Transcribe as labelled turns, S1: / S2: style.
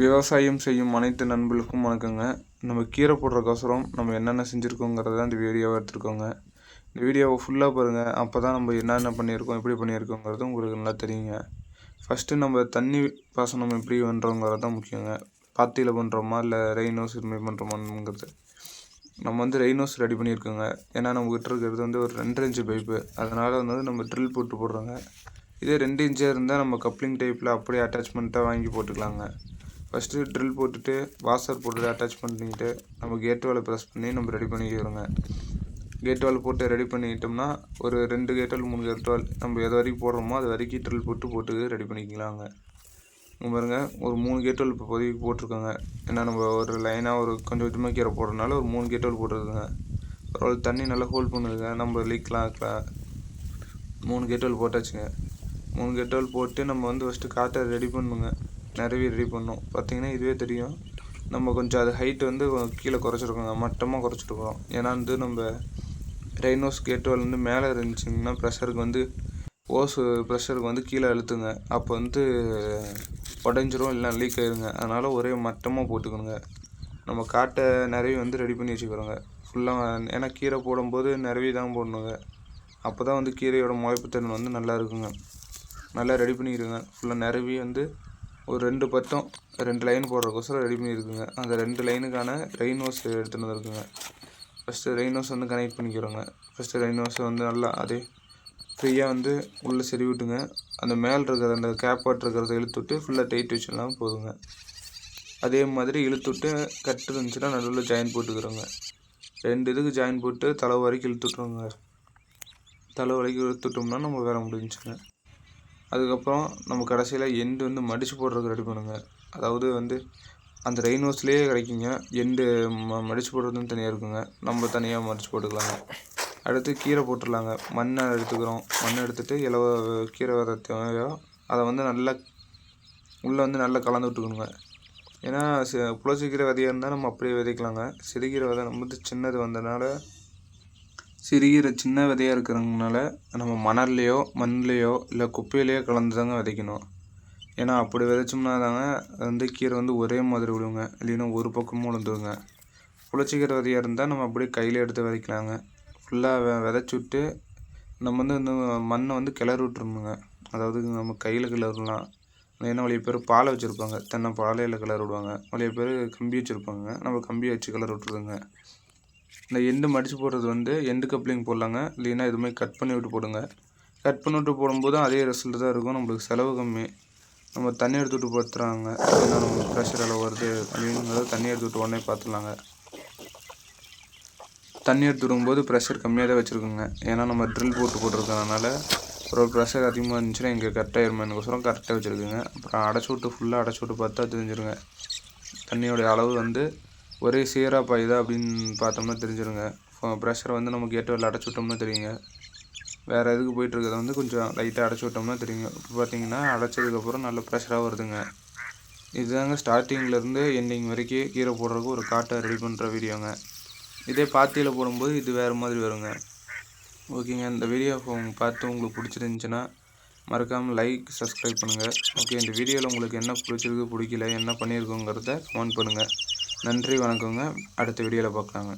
S1: விவசாயம் செய்யும் அனைத்து நண்பர்களுக்கும் வணக்கங்க. நம்ம கீரை போடுறக்கோசரம் நம்ம என்னென்ன செஞ்சுருக்கோங்கிறத இந்த வீடியோவை எடுத்துருக்கோங்க. இந்த வீடியோவை ஃபுல்லாக பாருங்கள் அப்போ தான் நம்ம என்னென்ன பண்ணியிருக்கோம் எப்படி பண்ணியிருக்கோங்கிறது உங்களுக்கு நல்லா தெரியுங்க. ஃபஸ்ட்டு நம்ம தண்ணி பாசனம் எப்படி பண்ணுறோங்கிறது தான் முக்கியங்க. பாத்தியில் பண்ணுறோமா இல்லை ரெயினோஸ் இதுமாதிரி பண்ணுறோமாங்கிறது நம்ம வந்து ரெயினோஸ் ரெடி பண்ணியிருக்கோங்க. ஏன்னா நம்மக்கிட்ட இருக்கிறது வந்து ஒரு ரெண்டு இன்ச்சு பைப்பு அதனால் வந்து நம்ம ட்ரில் போட்டு போடுறோங்க. இதே ரெண்டு இன்ச்சாக இருந்தால் நம்ம கப்ளிங் டைப்பில் அப்படியே அட்டாச்மெண்ட்டாக வாங்கி போட்டுக்கலாங்க. ஃபஸ்ட்டு ட்ரில் போட்டுட்டு வாசர் போட்டு அட்டாச் பண்ணிக்கிட்டு நம்ம கேட் வாலை ப்ரெஸ் பண்ணி நம்ம ரெடி பண்ணிக்கிறோங்க கேட் வால் போட்டு ரெடி பண்ணிக்கிட்டோம்னா ஒரு ரெண்டு கேட் வால் மூணு கேட் வால் நம்ம எது வரைக்கும் போடுறோமோ அது வரைக்கும் ட்ரில் போட்டு போட்டு ரெடி பண்ணிக்கலாங்க. இங்கே பாருங்க ஒரு மூணு கேட் வால் இப்போ பொதுக்கி போட்டிருக்கோங்க. ஏன்னா நம்ம ஒரு லைனாக ஒரு கொஞ்சம் கொஞ்சமாக கீரை போடுறதுனால ஒரு மூணு கேட் வால் போட்டுருக்குங்க. ஒரு தண்ணி நல்லா ஹோல்ட் பண்ணுதுங்க நம்ம லீக்லாம் மூணு கேட் வால் போட்டாச்சுங்க. மூணு கேட் போட்டு நம்ம வந்து ஃபஸ்ட்டு காட்டை ரெடி பண்ணுங்க. நிறைய ரெடி பண்ணோம். பார்த்தீங்கன்னா இதுவே தெரியும். நம்ம கொஞ்சம் அது ஹைட் வந்து கீழே குறைச்சிருக்கோங்க. மட்டமாக குறைச்சிருக்கோம். ஏன்னா வந்து நம்ம ரெய்னோஸ் கேட்வால் வந்து மேலே இருந்துச்சிங்கன்னா ப்ரெஷருக்கு வந்து ஓஸ் ப்ரெஷருக்கு வந்து கீழே அழுத்துங்க அப்போ வந்து உடஞ்சிரும் இல்லை லீக் ஆயிருங்க. அதனால் ஒரே மட்டமாக போட்டுக்கணுங்க. நம்ம காட்டை நிறைய வந்து ரெடி பண்ணி வச்சுக்கிறோங்க. ஃபுல்லாக ஏன்னா கீரை போடும்போது நிறைய தான் போடணுங்க. அப்போ தான் வந்து கீரையோட முளைப்பு திறன் வந்து நல்லா இருக்குங்க. நல்லா ரெடி பண்ணிக்கிறோங்க ஃபுல்லாக நிறவி வந்து ஒரு ரெண்டு பட்டம் ரெண்டு லைன் போடுறக்கோசரம் ரெடி பண்ணியிருக்குங்க. அந்த ரெண்டு லைனுக்கான ரெயின் ஹோஸ் எடுத்துகிட்டு வந்துருக்குங்க. ஃபஸ்ட்டு ரெயின் ஹோஸ் வந்து கனெக்ட் பண்ணிக்கிறோங்க. ஃபஸ்ட்டு ரெயின் ஹோஸை வந்து நல்லா அதே ஃப்ரீயாக வந்து உள்ளே சரி விட்டுங்க அந்த மேலே இருக்கிற அந்த கேப்பாட் இருக்கிறத இழுத்துட்டு ஃபுல்லாக டைட் வச்சுலாம் போதுங்க. அதே மாதிரி இழுத்து விட்டு கட்டு இருந்துச்சுன்னா நடுவில் ஜாயின் போட்டுக்கிறோங்க. ரெண்டு இதுக்கு ஜாயின் போட்டு தலை வரைக்கும் இழுத்துட்ருங்க தலை வரைக்கும் இழுத்துட்டோம்னா நம்ம வேலை முடிஞ்சுங்க அதுக்கப்புறம் நம்ம கடைசியில் எண்டு வந்து மடித்து போடுறதுக்கு ரெடி பண்ணுங்கள் அதாவது வந்து அந்த ரெயின்ஹவுஸ்லேயே கிடைக்குங்க எண்டு ம மடித்து போடுறதுன்னு தனியாக இருக்குங்க. நம்ம தனியாக மடித்து போட்டுக்கலாங்க. அடுத்து கீரை போட்டுடலாங்க. மண்ணை எடுத்துக்கிறோம். மண் எடுத்துகிட்டு இலவ கீரை வித தேவையோ? அதை வந்து நல்லா உள்ளே வந்து நல்லா கலந்து விட்டுக்கணுங்க. ஏன்னா புளசி விதையாக இருந்தால் நம்ம அப்படியே விதைக்கலாங்க. சிறுகீரை விதை நம்ம வந்து சின்னது வந்ததுனால சிறுகீரை சின்ன விதையாக இருக்கிறதுனால நம்ம மணல்லையோ மண்லையோ இல்லை குப்பையிலையோ கலந்து தாங்க விதைக்கணும். ஏன்னா அப்படி விதைச்சோம்னா தாங்க வந்து கீரை வந்து ஒரே மாதிரி விடுங்க இல்லைன்னா ஒரு பக்கமும் விழுந்துருங்க புளிச்சிக்கிற விதையாக இருந்தால் நம்ம அப்படியே கையில் எடுத்து விதைக்கலாங்க. ஃபுல்லாக வெ விதைச்சி விட்டு நம்ம வந்து இந்த மண்ணை வந்து கிளறி விட்ருணுங்க அதாவது நம்ம கையில் கிளறலாம். ஏன்னா வழிய பேர் பாலை வச்சுருப்பாங்க. தென்னை பாலையில் கிளறி விடுவாங்க. வழிய பேர் கம்பி வச்சுருப்பாங்க. நம்ம கம்பி வச்சு கிளறி விட்ருதுங்க இந்த எண்டு மடித்து போடுறது வந்து எண்டு கப்ளிங் போடலாங்க. இல்லைன்னா எதுவுமே கட் பண்ணி விட்டு போடுங்க. கட் பண்ணி விட்டு போடும்போது அதே ரிசல்ட் தான் இருக்கும். நம்மளுக்கு செலவு கம்மி. நம்ம தண்ணி எடுத்து விட்டு படுத்துறாங்க. ஏன்னா நம்மளுக்கு ப்ரெஷர் அளவு வருது. அப்படிங்கிறத தண்ணி எடுத்து விட்டு உடனே பார்த்துலாங்க தண்ணி எடுத்து விடும்போது ப்ரெஷர் கம்மியாக தான் வச்சுருக்குங்க. ஏன்னா நம்ம ட்ரில் போட்டு போட்டிருக்கறனால ஒரு ப்ரெஷர் அதிகமாக இருந்துச்சுன்னா இங்கே கரெக்டாக இருமேனுக்கோசரம் கரெக்டாக வச்சுருக்குங்க. அப்புறம் அடைச்சி விட்டு ஃபுல்லாக அடைச்சி விட்டு பார்த்தா தெரிஞ்சிருங்க. தண்ணியோடைய அளவு வந்து ஒரே சீராக பாயுதா அப்படின்னு பார்த்தோம்னா தெரிஞ்சிருங்க. ப்ரெஷரை வந்து நம்ம கேட்டு வெளில அடைச்சி விட்டோம்னா தெரியுங்க. வேறு எதுக்கு போயிட்டுருக்கிறத வந்து கொஞ்சம் லைட்டாக அடைச்சி விட்டோம்னா தெரியுங்க. இப்போ பார்த்தீங்கன்னா அடைச்சதுக்கப்புறம் நல்ல ப்ரெஷராக வருதுங்க. இதுதாங்க ஸ்டார்டிங்லேருந்து எண்டிங் வரைக்கும் கீரை போடுறதுக்கு ஒரு காட்டை ரெடி பண்ணுற வீடியோங்க. இதே பாத்தியில் போடும்போது இது வேறு மாதிரி வருங்க. ஓகேங்க இந்த வீடியோ பார்த்து உங்களுக்கு பிடிச்சிருந்துச்சின்னா மறக்காமல் லைக் சப்ஸ்கிரைப் பண்ணுங்கள் ஓகே இந்த வீடியோவில் உங்களுக்கு என்ன பிடிச்சிருக்கு பிடிக்கல என்ன பண்ணியிருக்கோங்கிறத கமெண்ட் பண்ணுங்கள் நன்றி வணக்கங்க. அடுத்த வீடியோவில் பார்க்கலாங்க.